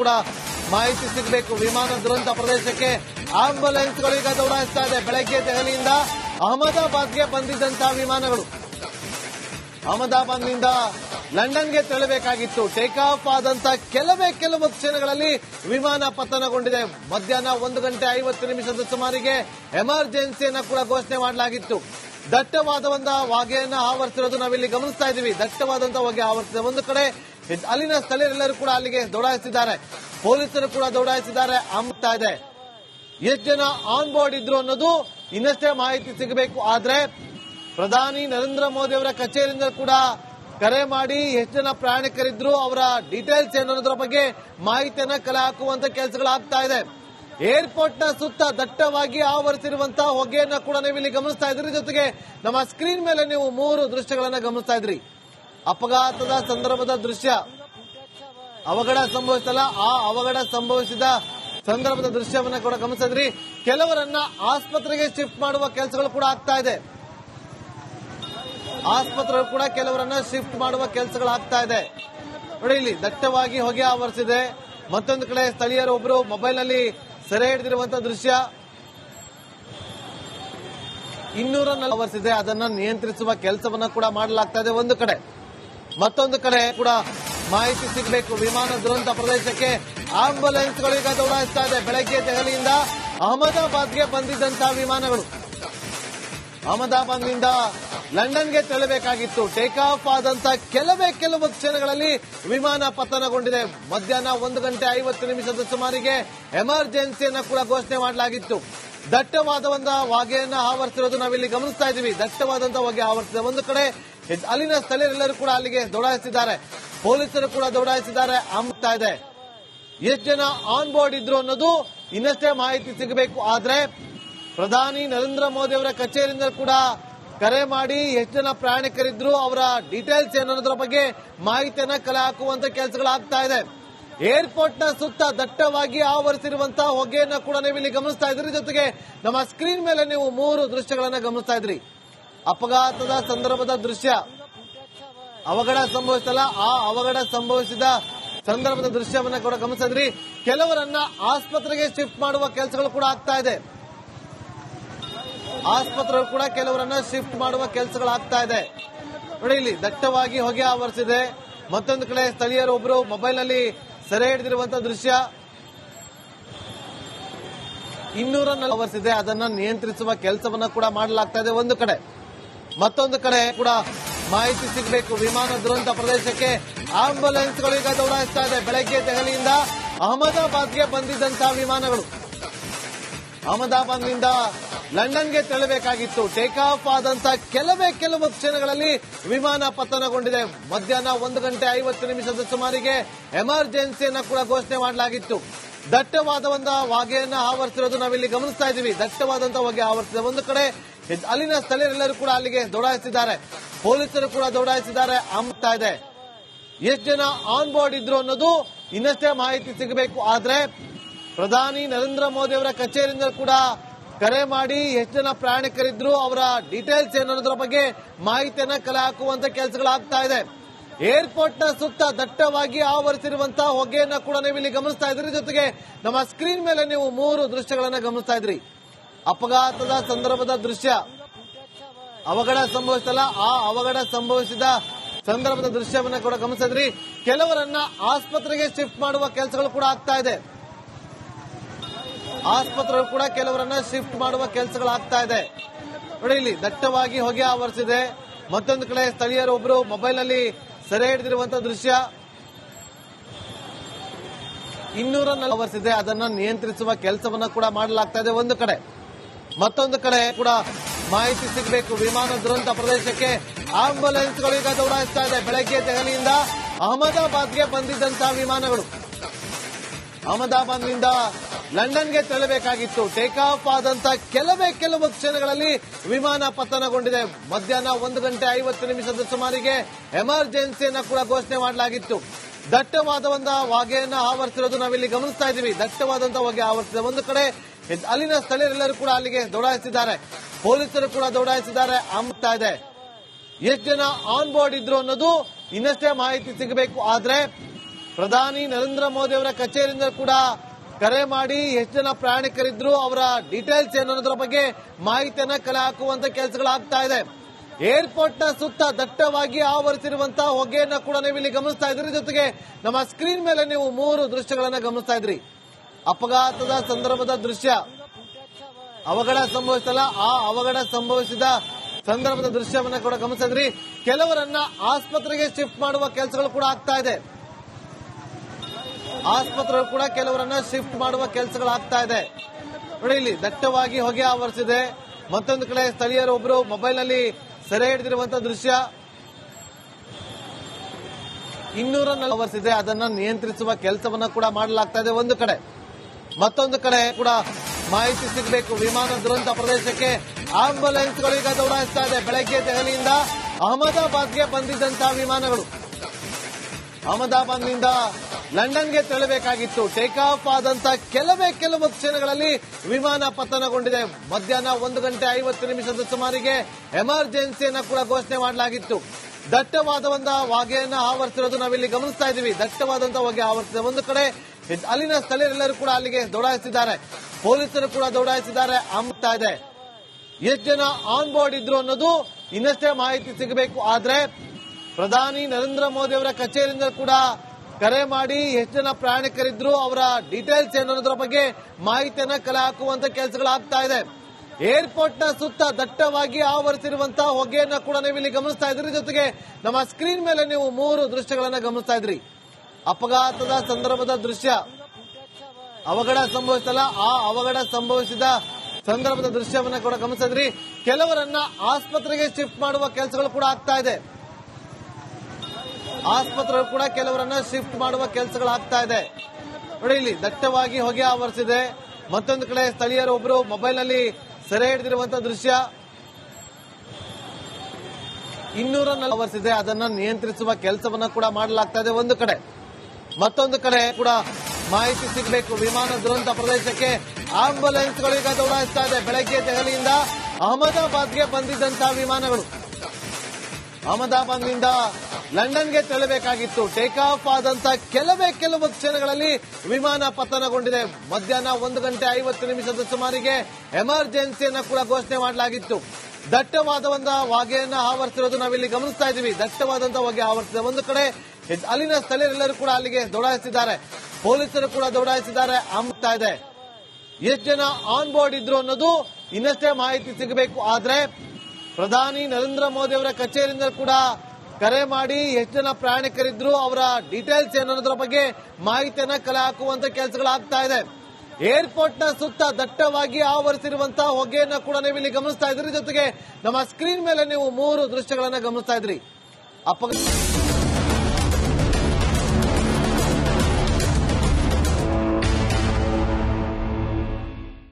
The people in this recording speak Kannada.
ಕೂಡ ಮಾಹಿತಿ ಸಿಗಬೇಕು. ವಿಮಾನ ದುರಂತ ಪ್ರದೇಶಕ್ಕೆ ಆಂಬುಲೆನ್ಸ್ಗಳು ಈಗ ದೌಡಾಯಿಸ್ತಾ ಇದೆ. ಬೆಳಗ್ಗೆ ದೆಹಲಿಯಿಂದ ಅಹಮದಾಬಾದ್ಗೆ ಬಂದಿದ್ದಂತಹ ವಿಮಾನಗಳು. ಅಹಮದಾಬಾದ್ನಿಂದ ಲಂಡನ್ಗೆ ತೆರಳಬೇಕಾಗಿತ್ತು. ಟೇಕ್ ಆಫ್ ಆದಂತ ಕೆಲವೇ ಕೆಲವು ಕ್ಷಣಗಳಲ್ಲಿ ವಿಮಾನ ಪತನಗೊಂಡಿದೆ. ಮಧ್ಯಾಹ್ನ ಒಂದು ಗಂಟೆ ಐವತ್ತು ನಿಮಿಷದ ಸುಮಾರಿಗೆ ಎಮರ್ಜೆನ್ಸಿಯನ್ನು ಕೂಡ ಘೋಷಣೆ ಮಾಡಲಾಗಿತ್ತು. ದಟ್ಟವಾದ ಒಂದು ಹೊಗೆಯನ್ನು ಆವರಿಸಿರೋದು ನಾವಿಲ್ಲಿ ಗಮನಿಸ್ತಾ ಇದ್ದೀವಿ. ದಟ್ಟವಾದಂತಹ ಹೊಗೆ ಆವರಿಸಿದೆ ಒಂದು ಕಡೆ ಅಲ್ಲಿನ ಸ್ಥಳೀಯರೆಲ್ಲರೂ ಕೂಡ ಅಲ್ಲಿಗೆ ದೌಡಾಯಿಸಿದ್ದಾರೆ ಪೊಲೀಸರು ಕೂಡ ದೌಡಾಯಿಸಿದ್ದಾರೆ. ಅಂಬ್ತಾ ಇದೆ. ಎಷ್ಟು ಜನ ಆನ್ ಬೋರ್ಡ್ ಇದ್ರು ಅನ್ನೋದು ಇನ್ನಷ್ಟೇ ಮಾಹಿತಿ ಸಿಗಬೇಕು. ಆದ್ರೆ ಪ್ರಧಾನಿ ನರೇಂದ್ರ ಮೋದಿ ಅವರ ಕಚೇರಿಯಿಂದ ಕೂಡ ಕರೆ ಮಾಡಿ ಎಷ್ಟು ಜನ ಪ್ರಯಾಣಿಕರಿದ್ರು, ಅವರ ಡೀಟೇಲ್ಸ್ ಏನು ಬಗ್ಗೆ ಮಾಹಿತಿಯನ್ನ ಕಲೆ ಹಾಕುವಂತ ಕೆಲಸಗಳಾಗ್ತಾ ಇದೆ. ಏರ್ಪೋರ್ಟ್ನ ಸುತ್ತ ದಟ್ಟವಾಗಿ ಆವರಿಸಿರುವಂತಹ ಹೊಗೆಯನ್ನ ಕೂಡ ನೀವು ಇಲ್ಲಿ ಗಮನಿಸ್ತಾ ಇದ್ರಿ ಜೊತೆಗೆ ನಮ್ಮ ಸ್ಕ್ರೀನ್ ಮೇಲೆ ನೀವು ಮೂರು ದೃಶ್ಯಗಳನ್ನ ಗಮನಿಸ್ತಾ ಇದ್ರಿ ಅಪಘಾತದ ಸಂದರ್ಭದ ದೃಶ್ಯ ಅವಘಡ ಸಂಭವಿಸಲ್ಲ ಆ ಅವಘಡ ಸಂಭವಿಸಿದ ಸಂದರ್ಭದ ದೃಶ್ಯವನ್ನ ಕೂಡ ಗಮನಿಸಿದ್ರಿ. ಕೆಲವರನ್ನ ಆಸ್ಪತ್ರೆಗೆ ಶಿಫ್ಟ್ ಮಾಡುವ ಕೆಲಸಗಳು ಕೂಡ ಆಗ್ತಾ ಇದೆ. ಆಸ್ಪತ್ರೆ ಕೂಡ ಕೆಲವರನ್ನ ಶಿಫ್ಟ್ ಮಾಡುವ ಕೆಲಸಗಳು ಆಗ್ತಾ ಇದೆ. ನೋಡಿ, ಇಲ್ಲಿ ದಟ್ಟವಾಗಿ ಹೊಗೆ ಆವರಿಸಿದೆ. ಮತ್ತೊಂದು ಕಡೆ ಸ್ಥಳೀಯರು ಒಬ್ಬರು ಮೊಬೈಲ್ನಲ್ಲಿ ಸೆರೆ ಹಿಡಿದಿರುವಂತಹ ದೃಶ್ಯ. ಇನ್ನೂರ ಆವರಿಸಿದೆ. ಅದನ್ನ ನಿಯಂತ್ರಿಸುವ ಕೆಲಸವನ್ನ ಕೂಡ ಮಾಡಲಾಗ್ತಾ ಇದೆ ಒಂದು ಕಡೆ. ಮತ್ತೊಂದು ಕಡೆ ಕೂಡ ಮಾಹಿತಿ ಸಿಗಬೇಕು. ವಿಮಾನ ದುರಂತ ಪ್ರದೇಶಕ್ಕೆ ಆಂಬುಲೆನ್ಸ್ಗಳು ಈಗ ದೌಡಾಯಿಸ್ತಾ ಇದೆ. ಬೆಳಗ್ಗೆ ದೆಹಲಿಯಿಂದ ಅಹಮದಾಬಾದ್ಗೆ ಬಂದಿದ್ದಂತಹ ವಿಮಾನಗಳು. ಅಹಮದಾಬಾದ್ನಿಂದ ಲಂಡನ್ಗೆ ತೆರಳಬೇಕಾಗಿತ್ತು. ಟೇಕ್ ಆಫ್ ಆದಂತ ಕೆಲವೇ ಕೆಲವು ಕ್ಷಣಗಳಲ್ಲಿ ವಿಮಾನ ಪತನಗೊಂಡಿದೆ. ಮಧ್ಯಾಹ್ನ ಒಂದು ಗಂಟೆ ಐವತ್ತು ನಿಮಿಷದ ಸುಮಾರಿಗೆ ಎಮರ್ಜೆನ್ಸಿಯನ್ನು ಕೂಡ ಘೋಷಣೆ ಮಾಡಲಾಗಿತ್ತು. ದಟ್ಟವಾದ ಒಂದು ಹೊಗೆಯನ್ನು ಆವರಿಸಿರೋದು ನಾವಿಲ್ಲಿ ಗಮನಿಸ್ತಾ ಇದ್ದೀವಿ. ದಟ್ಟವಾದಂತಹ ಹೊಗೆ ಆವರಿಸಿದೆ ಒಂದು ಕಡೆ ಅಲ್ಲಿನ ಸ್ಥಳೀಯರೆಲ್ಲರೂ ಕೂಡ ಅಲ್ಲಿಗೆ ದೌಡಾಯಿಸಿದ್ದಾರೆ ಪೊಲೀಸರು ಕೂಡ ದೌಡಾಯಿಸಿದ್ದಾರೆ. ಆಗ್ತಾ ಇದೆ. ಎಷ್ಟು ಜನ ಆನ್ ಬೋರ್ಡ್ ಇದ್ರು ಅನ್ನೋದು ಇನ್ನಷ್ಟೇ ಮಾಹಿತಿ ಸಿಗಬೇಕು. ಆದ್ರೆ ಪ್ರಧಾನಿ ನರೇಂದ್ರ ಮೋದಿ ಅವರ ಕಚೇರಿಯಿಂದ ಕೂಡ ಕರೆ ಮಾಡಿ ಎಷ್ಟು ಜನ ಪ್ರಯಾಣಿಕರಿದ್ರು, ಅವರ ಡೀಟೇಲ್ಸ್ ಏನನ್ನೋದ್ರ ಬಗ್ಗೆ ಮಾಹಿತಿಯನ್ನ ಕಲೆ ಹಾಕುವಂತ ಕೆಲಸಗಳಾಗ್ತಾ ಇದೆ. ಏರ್ಪೋರ್ಟ್ನ ಸುತ್ತ ದಟ್ಟವಾಗಿ ಆವರಿಸಿರುವಂತಹ ಹೊಗೆಯನ್ನ ಕೂಡ ನೀವು ಇಲ್ಲಿ ಗಮನಿಸ್ತಾ ಇದ್ರಿ ಜೊತೆಗೆ ನಮ್ಮ ಸ್ಕ್ರೀನ್ ಮೇಲೆ ನೀವು ಮೂರು ದೃಶ್ಯಗಳನ್ನ ಗಮನಿಸ್ತಾ ಇದ್ರಿ ಅಪಘಾತದ ಸಂದರ್ಭದ ದೃಶ್ಯ ಅವಘಡ ಸಂಭವಿಸಲ್ಲ ಆ ಅವಘಡ ಸಂಭವಿಸಿದ ಸಂದರ್ಭದ ದೃಶ್ಯವನ್ನ ಕೂಡ ಗಮನಿಸಿದ್ರಿ. ಕೆಲವರನ್ನ ಆಸ್ಪತ್ರೆಗೆ ಶಿಫ್ಟ್ ಮಾಡುವ ಕೆಲಸಗಳು ಕೂಡ ಆಗ್ತಾ ಇದೆ. ಆಸ್ಪತ್ರೆ ಕೂಡ ಕೆಲವರನ್ನ ಶಿಫ್ಟ್ ಮಾಡುವ ಕೆಲಸಗಳು ಆಗ್ತಾ ಇದೆ. ನೋಡಿ, ಇಲ್ಲಿ ದಟ್ಟವಾಗಿ ಹೊಗೆ ಆವರಿಸಿದೆ. ಮತ್ತೊಂದು ಕಡೆ ಸ್ಥಳೀಯರು ಒಬ್ಬರು ಮೊಬೈಲ್ನಲ್ಲಿ ಸೆರೆ ಹಿಡಿದಿರುವಂತಹ ದೃಶ್ಯ. ಇನ್ನೂರನ್ನ ಆವರಿಸಿದೆ. ಅದನ್ನ ನಿಯಂತ್ರಿಸುವ ಕೆಲಸವನ್ನ ಕೂಡ ಮಾಡಲಾಗ್ತಾ ಇದೆ ಒಂದು ಕಡೆ. ಮತ್ತೊಂದು ಕಡೆ ಕೂಡ ಮಾಹಿತಿ ಸಿಗಬೇಕು. ವಿಮಾನ ದುರಂತ ಪ್ರದೇಶಕ್ಕೆ ಆಂಬುಲೆನ್ಸ್ಗಳು ಈಗ ದೌಡಾಯಿಸ್ತಾ ಇದೆ. ಬೆಳಗ್ಗೆ ದೆಹಲಿಯಿಂದ ಅಹಮದಾಬಾದ್ಗೆ ಬಂದಿದ್ದಂತಹ ವಿಮಾನಗಳು. ಅಹಮದಾಬಾದ್ನಿಂದ ಲಂಡನ್ಗೆ ತೆರಳಬೇಕಾಗಿತ್ತು. ಟೇಕ್ ಆಫ್ ಆದಂತ ಕೆಲವೇ ಕೆಲವು ಕ್ಷಣಗಳಲ್ಲಿ ವಿಮಾನ ಪತನಗೊಂಡಿದೆ. ಮಧ್ಯಾಹ್ನ ಒಂದು ಗಂಟೆ ಐವತ್ತು ನಿಮಿಷದ ಸುಮಾರಿಗೆ ಎಮರ್ಜೆನ್ಸಿಯನ್ನು ಕೂಡ ಘೋಷಣೆ ಮಾಡಲಾಗಿತ್ತು. ದಟ್ಟವಾದ ಒಂದು ಹೊಗೆಯನ್ನು ಆವರಿಸಿರೋದು ನಾವಿಲ್ಲಿ ಗಮನಿಸ್ತಾ ಇದ್ದೀವಿ. ದಟ್ಟವಾದಂತಹ ಹೊಗೆ ಆವರಿಸಿದೆ ಒಂದು ಕಡೆ ಅಲ್ಲಿನ ಸ್ಥಳೀಯರೆಲ್ಲರೂ ಕೂಡ ಅಲ್ಲಿಗೆ ದೌಡಾಯಿಸಿದ್ದಾರೆ. ಪೊಲೀಸರು ಕೂಡ ದೌಡಾಯಿಸಿದ್ದಾರೆ. ಅಂಬ್ತಾ ಇದೆ. ಎಷ್ಟು ಜನ ಆನ್ ಬೋರ್ಡ್ ಇದ್ರು ಅನ್ನೋದು ಇನ್ನಷ್ಟೇ ಮಾಹಿತಿ ಸಿಗಬೇಕು. ಆದ್ರೆ ಪ್ರಧಾನಿ ನರೇಂದ್ರ ಮೋದಿ ಅವರ ಕಚೇರಿಯಿಂದ ಕೂಡ ಕರೆ ಮಾಡಿ ಎಷ್ಟು ಜನ ಪ್ರಯಾಣಿಕರಿದ್ರು, ಅವರ ಡೀಟೇಲ್ಸ್ ಏನನ್ನೋದ್ರ ಬಗ್ಗೆ ಮಾಹಿತಿಯನ್ನ ಕಲೆ ಹಾಕುವಂತ ಕೆಲಸಗಳಾಗ್ತಾ ಇದೆ. ಏರ್ಪೋರ್ಟ್ನ ಸುತ್ತ ದಟ್ಟವಾಗಿ ಆವರಿಸಿರುವಂತಹ ಹೊಗೆಯನ್ನ ಕೂಡ ನೀವು ಇಲ್ಲಿ ಗಮನಿಸ್ತಾ ಇದ್ರಿ ಜೊತೆಗೆ ನಮ್ಮ ಸ್ಕ್ರೀನ್ ಮೇಲೆ ನೀವು ಮೂರು ದೃಶ್ಯಗಳನ್ನ ಗಮನಿಸ್ತಾ ಇದ್ರಿ ಅಪಘಾತದ ಸಂದರ್ಭದ ದೃಶ್ಯ ಅವಘಡ ಸಂಭವಿಸಲ್ಲ ಆ ಅವಘಡ ಸಂಭವಿಸಿದ ಸಂದರ್ಭದ ದೃಶ್ಯವನ್ನ ಕೂಡ ಗಮನಿಸಿದ್ರಿ. ಕೆಲವರನ್ನ ಆಸ್ಪತ್ರೆಗೆ ಶಿಫ್ಟ್ ಮಾಡುವ ಕೆಲಸಗಳು ಕೂಡ ಆಗ್ತಾ ಇದೆ. ಆಸ್ಪತ್ರೆಗಳು ಕೂಡ ಕೆಲವರನ್ನ ಶಿಫ್ಟ್ ಮಾಡುವ ಕೆಲಸಗಳು ಆಗ್ತಾ ಇದೆ. ನೋಡಿ, ಇಲ್ಲಿ ದಟ್ಟವಾಗಿ ಹೊಗೆ ಆವರಿಸಿದೆ. ಮತ್ತೊಂದು ಕಡೆ ಸ್ಥಳೀಯರು ಒಬ್ಬರು ಮೊಬೈಲ್ನಲ್ಲಿ ಸೆರೆ ಹಿಡಿದಿರುವಂತಹ ದೃಶ್ಯ. ಇನ್ನೂರ ಆವರಿಸಿದೆ. ಅದನ್ನ ನಿಯಂತ್ರಿಸುವ ಕೆಲಸವನ್ನ ಕೂಡ ಮಾಡಲಾಗ್ತಾ ಇದೆ ಒಂದು ಕಡೆ. ಮತ್ತೊಂದು ಕಡೆ ಕೂಡ ಮಾಹಿತಿ ಸಿಗಬೇಕು. ವಿಮಾನ ದುರಂತ ಪ್ರದೇಶಕ್ಕೆ ಆಂಬುಲೆನ್ಸ್ಗಳು ಈಗ ದೌಡಾಯಿಸ್ತಾ ಇದೆ. ಬೆಳಗ್ಗೆ ದೆಹಲಿಯಿಂದ ಅಹಮದಾಬಾದ್ಗೆ ಬಂದಿದ್ದಂತಹ ವಿಮಾನಗಳು. ಅಹಮದಾಬಾದ್ನಿಂದ ಲಂಡನ್ಗೆ ತೆರಳಬೇಕಾಗಿತ್ತು. ಟೇಕ್ ಆಫ್ ಆದಂತ ಕೆಲವೇ ಕೆಲವು ಕ್ಷಣಗಳಲ್ಲಿ ವಿಮಾನ ಪತನಗೊಂಡಿದೆ. ಮಧ್ಯಾಹ್ನ ಒಂದು ಗಂಟೆ ಐವತ್ತು ನಿಮಿಷದ ಸುಮಾರಿಗೆ ಎಮರ್ಜೆನ್ಸಿಯನ್ನು ಕೂಡ ಘೋಷಣೆ ಮಾಡಲಾಗಿತ್ತು. ದಟ್ಟವಾದ ಒಂದು ಹೊಗೆಯನ್ನು ಆವರಿಸಿರೋದು ನಾವಿಲ್ಲಿ ಗಮನಿಸ್ತಾ ಇದ್ದೀವಿ. ದಟ್ಟವಾದಂತಹ ಹೊಗೆ ಆವರಿಸಿದೆ. ಒಂದು ಕಡೆ ಅಲ್ಲಿನ ಸ್ಥಳೀಯರೆಲ್ಲರೂ ಕೂಡ ಅಲ್ಲಿಗೆ ದೌಡಾಯಿಸಿದ್ದಾರೆ. ಪೊಲೀಸರು ಕೂಡ ದೌಡಾಯಿಸಿದ್ದಾರೆ. ಆಮ್ತಾ ಇದೆ. ಎಷ್ಟು ಜನ ಆನ್ ಬೋರ್ಡ್ ಇದ್ರು ಅನ್ನೋದು ಇನ್ನಷ್ಟೇ ಮಾಹಿತಿ ಸಿಗಬೇಕು. ಆದ್ರೆ ಪ್ರಧಾನಿ ನರೇಂದ್ರ ಮೋದಿ ಅವರ ಕಚೇರಿಯಿಂದ ಕೂಡ ಕರೆ ಮಾಡಿ ಎಷ್ಟು ಜನ ಪ್ರಯಾಣಿಕರಿದ್ರು, ಅವರ ಡೀಟೇಲ್ಸ್ ಏನು ಬಗ್ಗೆ ಮಾಹಿತಿಯನ್ನ ಕಲೆ ಹಾಕುವಂತ ಕೆಲಸಗಳಾಗ್ತಾ ಇದೆ. ಏರ್ಪೋರ್ಟ್ನ ಸುತ್ತ ದಟ್ಟವಾಗಿ ಆವರಿಸಿರುವಂತಹ ಹೊಗೆಯನ್ನ ಕೂಡ ನೀವು ಇಲ್ಲಿ ಗಮನಿಸ್ತಾ ಇದ್ರಿ ಜೊತೆಗೆ ನಮ್ಮ ಸ್ಕ್ರೀನ್ ಮೇಲೆ ನೀವು ಮೂರು ದೃಶ್ಯಗಳನ್ನ ಗಮನಿಸ್ತಾ ಇದ್ರಿ ಅಪಘಾತದ ಸಂದರ್ಭದ ದೃಶ್ಯ ಅವಘಡ ಸಂಭವಿಸಲ್ಲ ಆ ಅವಘಡ ಸಂಭವಿಸಿದ ಸಂದರ್ಭದ ದೃಶ್ಯವನ್ನ ಕೂಡ ಗಮನಿಸಿದ್ರಿ. ಕೆಲವರನ್ನ ಆಸ್ಪತ್ರೆಗೆ ಶಿಫ್ಟ್ ಮಾಡುವ ಕೆಲಸಗಳು ಕೂಡ ಆಗ್ತಾ ಇದೆ. ಆಸ್ಪತ್ರೆ ಕೂಡ ಕೆಲವರನ್ನ ಶಿಫ್ಟ್ ಮಾಡುವ ಕೆಲಸಗಳು ಆಗ್ತಾ ಇದೆ. ನೋಡಿ, ಇಲ್ಲಿ ದಟ್ಟವಾಗಿ ಹೊಗೆ ಆವರಿಸಿದೆ. ಮತ್ತೊಂದು ಕಡೆ ಸ್ಥಳೀಯರು ಒಬ್ಬರು ಮೊಬೈಲ್ನಲ್ಲಿ ಸೆರೆ ಹಿಡಿದಿರುವಂತಹ ದೃಶ್ಯ. ಇನ್ನೂರನ್ನು ಆವರಿಸಿದೆ. ಅದನ್ನ ನಿಯಂತ್ರಿಸುವ ಕೆಲಸವನ್ನ ಕೂಡ ಮಾಡಲಾಗ್ತಾ ಇದೆ ಒಂದು ಕಡೆ. ಮತ್ತೊಂದು ಕಡೆ ಕೂಡ ಮಾಹಿತಿ ಸಿಗಬೇಕು. ವಿಮಾನ ದುರಂತ ಪ್ರದೇಶಕ್ಕೆ ಆಂಬ್ಯುಲೆನ್ಸ್ ಈಗ ದೌಡಾಯಿಸ್ತಾ ಇದೆ. ಬೆಳಗ್ಗೆ ದೆಹಲಿಯಿಂದ ಅಹಮದಾಬಾದ್ಗೆ ಬಂದಿದ್ದಂತಹ ವಿಮಾನಗಳು. ಅಹಮದಾಬಾದ್ನಿಂದ ಲಂಡನ್ಗೆ ತೆರಳಬೇಕಾಗಿತ್ತು. ಟೇಕ್ ಆಫ್ ಆದಂತ ಕೆಲವೇ ಕೆಲವು ಕ್ಷಣಗಳಲ್ಲಿ ವಿಮಾನ ಪತನಗೊಂಡಿದೆ. ಮಧ್ಯಾಹ್ನ ಒಂದು ಗಂಟೆ ಐವತ್ತು ನಿಮಿಷದ ಸುಮಾರಿಗೆ ಎಮರ್ಜೆನ್ಸಿಯನ್ನು ಕೂಡ ಘೋಷಣೆ ಮಾಡಲಾಗಿತ್ತು. ದಟ್ಟವಾದ ಒಂದು ಹೊಗೆಯನ್ನು ಆವರಿಸಿರೋದು ನಾವಿಲ್ಲಿ ಗಮನಿಸ್ತಾ ಇದ್ದೀವಿ. ದಟ್ಟವಾದಂತಹ ಹೊಗೆ ಆವರಿಸಿದೆ. ಒಂದು ಕಡೆ ಅಲ್ಲಿನ ಸ್ಥಳೀಯರೆಲ್ಲರೂ ಕೂಡ ಅಲ್ಲಿಗೆ ದೌಡಾಯಿಸಿದ್ದಾರೆ ಪೊಲೀಸರು ಕೂಡ ದೌಡಾಯಿಸಿದ್ದಾರೆ. ಅಂಬ್ತಾ ಇದೆ. ಎಷ್ಟು ಜನ ಆನ್ ಬೋರ್ಡ್ ಇದ್ರು ಅನ್ನೋದು ಇನ್ನಷ್ಟೇ ಮಾಹಿತಿ ಸಿಗಬೇಕು. ಆದ್ರೆ ಪ್ರಧಾನಿ ನರೇಂದ್ರ ಮೋದಿ ಅವರ ಕಚೇರಿಯಿಂದ ಕೂಡ ಕರೆ ಮಾಡಿ ಎಷ್ಟು ಜನ ಪ್ರಯಾಣಿಕರಿದ್ರು, ಅವರ ಡೀಟೇಲ್ಸ್ ಏನು ಬಗ್ಗೆ ಮಾಹಿತಿಯನ್ನ ಕಲೆ ಹಾಕುವಂತ ಕೆಲಸಗಳಾಗ್ತಾ ಇದೆ. ಏರ್ಪೋರ್ಟ್ನ ಸುತ್ತ ದಟ್ಟವಾಗಿ ಆವರಿಸಿರುವಂತಹ ಹೊಗೆಯನ್ನ ಕೂಡ ನೀವು ಇಲ್ಲಿ ಗಮನಿಸ್ತಾ ಇದ್ರಿ ಜೊತೆಗೆ ನಮ್ಮ ಸ್ಕ್ರೀನ್ ಮೇಲೆ ನೀವು ಮೂರು ದೃಶ್ಯಗಳನ್ನ ಗಮನಿಸ್ತಾ ಇದ್ರಿ ಅಪಘಾತದ ಸಂದರ್ಭದ ದೃಶ್ಯ ಅವಘಡ ಸಂಭವಿಸಲ್ಲ ಆ ಅವಘಡ ಸಂಭವಿಸಿದ ಸಂದರ್ಭದ ದೃಶ್ಯವನ್ನ ಕೂಡ ಗಮನಿಸಿದ್ರಿ. ಕೆಲವರನ್ನ ಆಸ್ಪತ್ರೆಗೆ ಶಿಫ್ಟ್ ಮಾಡುವ ಕೆಲಸಗಳು ಕೂಡ ಆಗ್ತಾ ಇದೆ. ಆಸ್ಪತ್ರೆ ಕೂಡ ಕೆಲವರನ್ನ ಶಿಫ್ಟ್ ಮಾಡುವ ಕೆಲಸಗಳು ಆಗ್ತಾ ಇದೆ. ನೋಡಿ, ಇಲ್ಲಿ ದಟ್ಟವಾಗಿ ಹೊಗೆ ಆವರಿಸಿದೆ. ಮತ್ತೊಂದು ಕಡೆ ಸ್ಥಳೀಯರು ಒಬ್ಬರು ಮೊಬೈಲ್ನಲ್ಲಿ ಸೆರೆ ಹಿಡಿದಿರುವಂತಹ ದೃಶ್ಯ. ಇನ್ನೂರ ಆವರಿಸಿದೆ. ಅದನ್ನ ನಿಯಂತ್ರಿಸುವ ಕೆಲಸವನ್ನ ಕೂಡ ಮಾಡಲಾಗ್ತಾ ಇದೆ ಒಂದು ಕಡೆ. ಮತ್ತೊಂದು ಕಡೆ ಕೂಡ ಮಾಹಿತಿ ಸಿಗಬೇಕು. ವಿಮಾನ ದುರಂತ ಪ್ರದೇಶಕ್ಕೆ ಆಂಬುಲೆನ್ಸ್ಗಳು ಈಗ ದೌಡಾಯಿಸ್ತಾ ಇದೆ. ಬೆಳಗ್ಗೆ ದೆಹಲಿಯಿಂದ ಅಹಮದಾಬಾದ್ಗೆ ಬಂದಿದ್ದಂತಹ ವಿಮಾನಗಳು. ಅಹಮದಾಬಾದ್ನಿಂದ ಲಂಡನ್ಗೆ ತೆರಳಬೇಕಾಗಿತ್ತು. ಟೇಕ್ ಆಫ್ ಆದಂತ ಕೆಲವೇ ಕೆಲವು ಕ್ಷಣಗಳಲ್ಲಿ ವಿಮಾನ ಪತನಗೊಂಡಿದೆ. ಮಧ್ಯಾಹ್ನ ಒಂದು ಗಂಟೆ ಐವತ್ತು ನಿಮಿಷದ ಸುಮಾರಿಗೆ ಎಮರ್ಜೆನ್ಸಿಯನ್ನು ಕೂಡ ಘೋಷಣೆ ಮಾಡಲಾಗಿತ್ತು. ದಟ್ಟವಾದ ಒಂದು ಹೊಗೆಯನ್ನು ಆವರಿಸಿರೋದು ನಾವಿಲ್ಲಿ ಗಮನಿಸ್ತಾ ಇದ್ದೀವಿ. ದಟ್ಟವಾದಂತಹ ಹೊಗೆ ಆವರಿಸಿದೆ ಒಂದು ಕಡೆ ಅಲ್ಲಿನ ಸ್ಥಳೀಯರೆಲ್ಲರೂ ಕೂಡ ಅಲ್ಲಿಗೆ ದೌಡಾಯಿಸಿದ್ದಾರೆ ಪೊಲೀಸರು ಕೂಡ ದೌಡಾಯಿಸಿದ್ದಾರೆ. ಆಗ್ತಾ ಇದೆ. ಎಷ್ಟು ಜನ ಆನ್ ಬೋರ್ಡ್ ಇದ್ರು ಅನ್ನೋದು ಇನ್ನಷ್ಟೇ ಮಾಹಿತಿ ಸಿಗಬೇಕು. ಆದ್ರೆ ಪ್ರಧಾನಿ ನರೇಂದ್ರ ಮೋದಿ ಅವರ ಕಚೇರಿಯಿಂದ ಕೂಡ ಕರೆ ಮಾಡಿ ಎಷ್ಟು ಜನ ಪ್ರಯಾಣಿಕರಿದ್ರು, ಅವರ ಡೀಟೇಲ್ಸ್ ಏನನ್ನೋದ್ರ ಬಗ್ಗೆ ಮಾಹಿತಿಯನ್ನ ಕಲೆ ಹಾಕುವಂತ ಕೆಲಸಗಳಾಗ್ತಾ ಇದೆ. ಏರ್ಪೋರ್ಟ್ನ ಸುತ್ತ ದಟ್ಟವಾಗಿ ಆವರಿಸಿರುವಂತಹ ಹೊಗೆಯನ್ನ ಕೂಡ ನೀವು ಇಲ್ಲಿ ಗಮನಿಸ್ತಾ ಇದ್ರಿ ಜೊತೆಗೆ ನಮ್ಮ ಸ್ಕ್ರೀನ್ ಮೇಲೆ ನೀವು ಮೂರು ದೃಶ್ಯಗಳನ್ನ ಗಮನಿಸ್ತಾ ಇದ್ರಿ ಅಪಘಾತ